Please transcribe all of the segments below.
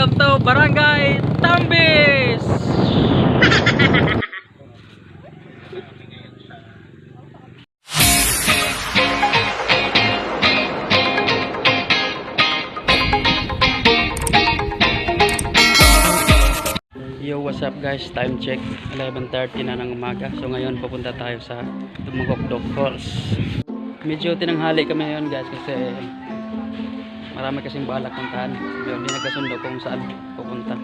Welcome to Barangay Tambis! Yo, what's up guys? Time check. 11.30 na ng umaga. So ngayon pupunta tayo sa Dumugokdok Falls. Medyo tinanghali kami ngayon guys kasi marami kasing balak puntahan. Medyo hindi nagkasundo kung saan pupunta.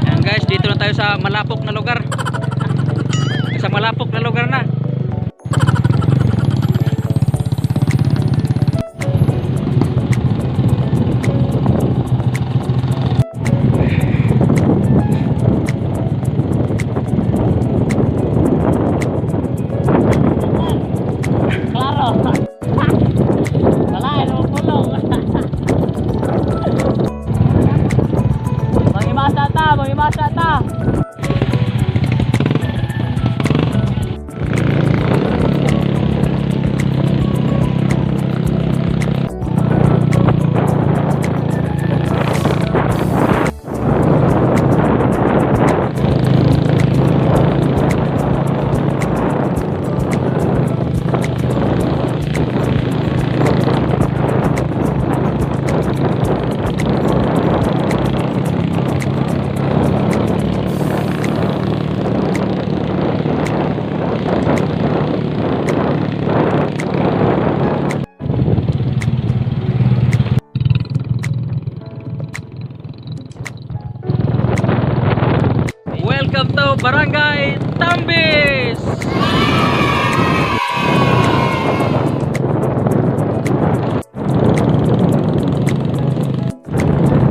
Ayan guys, dito na tayo sa malapok na lugar. Sa malapok na lugar na. Barangay Tambis!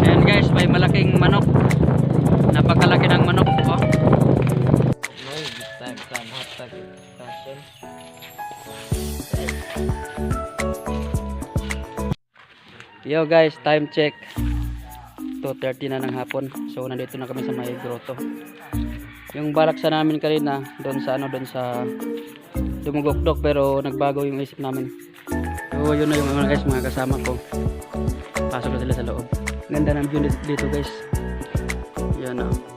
Ayan guys, may malaking manok. Napakalaki ng manok. Oh. No, this time some hot tag fashion. Yo guys, time check. 2.30 na ng hapon. So nandito na kami sa may grotto. Yung balak sa namin kanina, doon sa ano, doon sa Dumugokdok pero nagbago yung isip namin. So yun na yung mga guys, mga kasama ko. Pasok na sila sa loob. Ganda ng view dito guys. Yan o. Yan.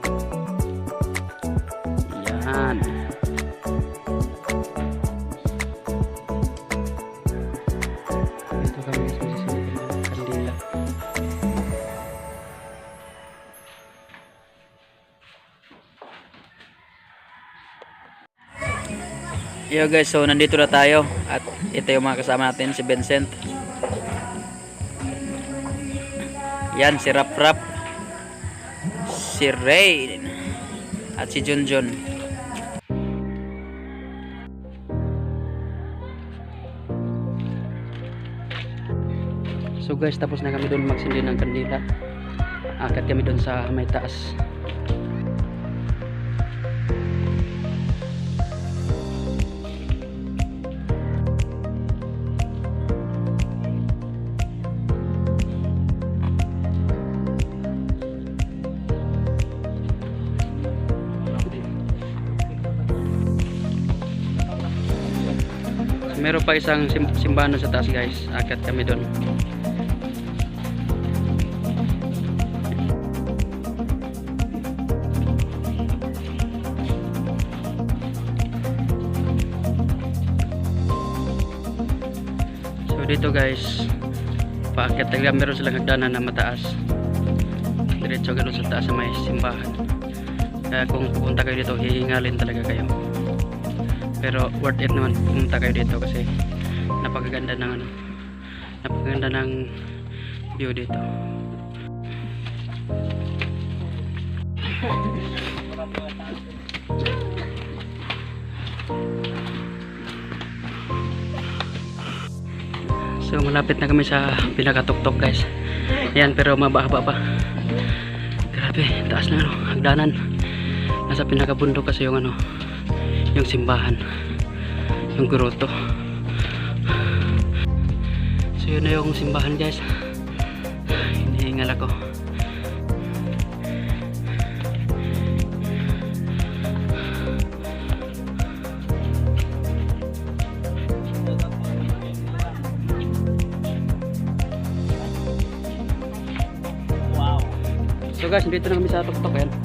Yo guys, so nandito na tayo at ito yung mga kasama natin si Vincent. Yan si Rap Rap. Si Ray at si Junjun. So guys, tapos na kami doon magsindi ng kandila. Akat kami doon sa may taas. Meron pa isang sim simbahan sa taas guys. Akat kami doon. So dito guys, paakyat talaga meron silang hagdanan na mataas. Diretso ganun sa taas sa may simbahan. Kaya kung pupunta kayo dito, hihingalin talaga kayo. Pero worth it naman pumunta kayo dito kasi napakaganda ng ano, napakaganda ng view dito. So malapit na kami sa pinakatuktok guys. Yan pero mababa pa. Grabe, taas na ano, hagdanan. Nasa pinakabundok kasi yung ano, yung simbahan. Yung groto so yun na yung simbahan guys. Hinihingal ako. So guys, dito na kami sa tuktok yan.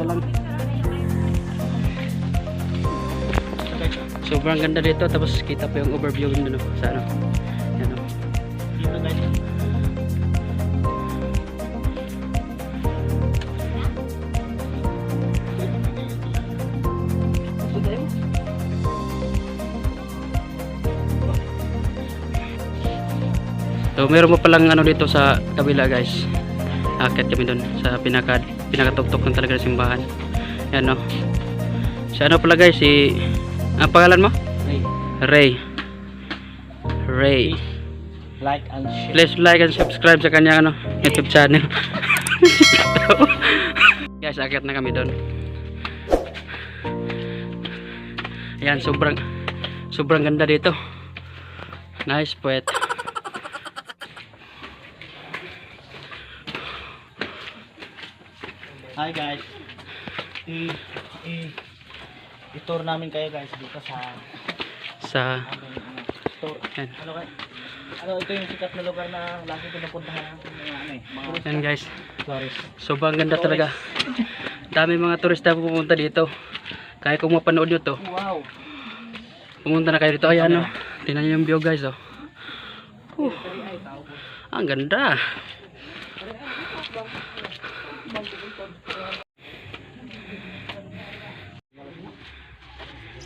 Nila lang. Sobrang ganda dito tapos kita pa yung overview dun no, sa ano. Yan oh. Dito guys. So meron mo palang ano dito sa kabila guys. Akit kami doon sa pinaka pinakatuktok ng talaga ng simbahan. Yan no. Si ano pala guys si ang pangalan mo? Ray. Ray. like and share. Please like and subscribe sa kanyang ano, YouTube channel. guys, akit na kami doon. Ayan, sobrang sobrang ganda dito. Nice puwet. Hi guys. I i i-tour namin kayo guys dito sa Sa aming ano, tour. yan. Ano kay ano ito yung sikat na lugar na lagi pinupuntahan ng mga ano eh, mga Yan guys. tourist. Sobrang ganda talaga. Dami mga turista pupunta dito. Kaya kung mapanood nyo to, Wow. pumunta na kayo dito. Ayan o. Tingnan nyo yung view guys oh. Ang ganda.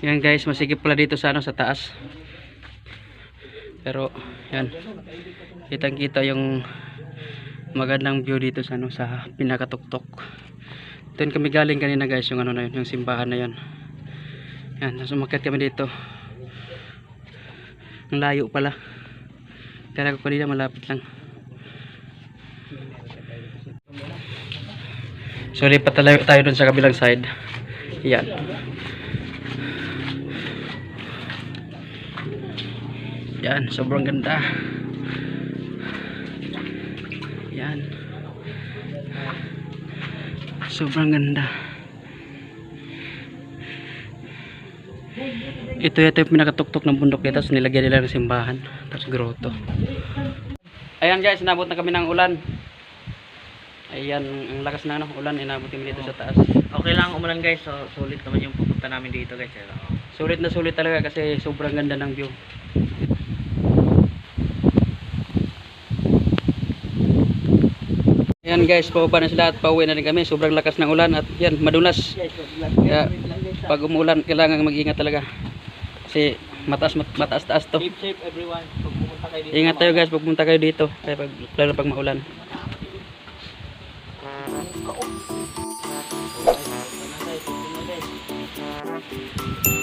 Yan guys, masigip pala dito sa ano sa taas. Pero yan. Kitang kita yung magandang view dito sa ano sa pinakatuktok. Doon kami galing kanina guys, yung ano na yun, yung simbahan na yun. Yan, tapos umakyat kami dito. Ang layo pala. Kaya ko kanina malapit lang. So lipat tayo dun sa kabilang side. Yan. Yan, sobrang ganda. Yan. Sobrang ganda. Ito yata yung pinakatuktok ng bundok dito. Tapos nilagyan nila ng simbahan. Tapos grotto. Ayan guys, inabot na kami ng ulan. Ayan, ang lakas na ano, ulan. Inabot kami dito sa taas. Okay lang umulan guys. So sulit naman yung pupunta namin dito guys. eh. Sulit na sulit talaga kasi sobrang ganda ng view. Ayan guys, pababa na sila at pauwi na rin kami. Sobrang lakas ng ulan at yan, madulas. Kaya pag umuulan, kailangan mag-ingat talaga. Kasi mataas, mat- mataas-taas to. Keep safe everyone. Pag pumunta kayo dito. Ingat tayo guys, pag pumunta kayo dito. Kaya pag, lalo pag maulan. Guys,